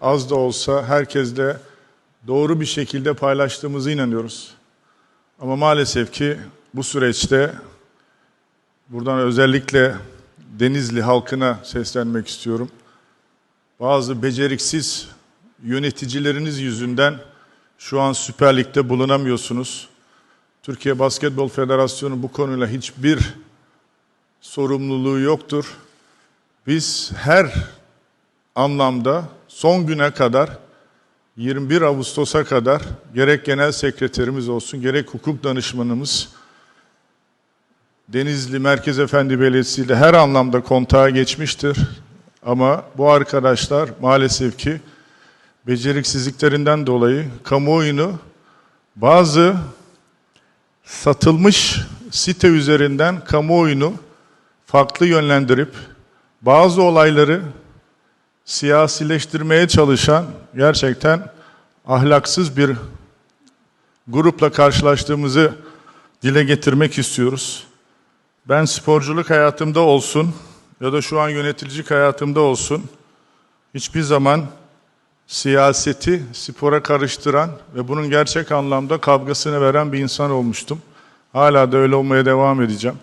az da olsa herkesle doğru bir şekilde paylaştığımızı inanıyoruz. Ama maalesef ki bu süreçte buradan özellikle Denizli halkına seslenmek istiyorum. Bazı beceriksiz yöneticileriniz yüzünden şu an Süper Lig'de bulunamıyorsunuz. Türkiye Basketbol Federasyonu bu konuyla hiçbir sorumluluğu yoktur. Biz her anlamda son güne kadar 21 Ağustos'a kadar gerek genel sekreterimiz olsun gerek hukuk danışmanımız Denizli Merkez Efendi Belediyesi ile her anlamda kontağa geçmiştir. Ama bu arkadaşlar maalesef ki beceriksizliklerinden dolayı kamuoyunu bazı satılmış site üzerinden kamuoyunu farklı yönlendirip bazı olayları siyasileştirmeye çalışan gerçekten ahlaksız bir grupla karşılaştığımızı dile getirmek istiyoruz. Ben sporculuk hayatımda olsun ya da şu an yöneticilik hayatımda olsun hiçbir zaman siyaseti spora karıştıran ve bunun gerçek anlamda kavgasını veren bir insan olmuştum. Hala da öyle olmaya devam edeceğim.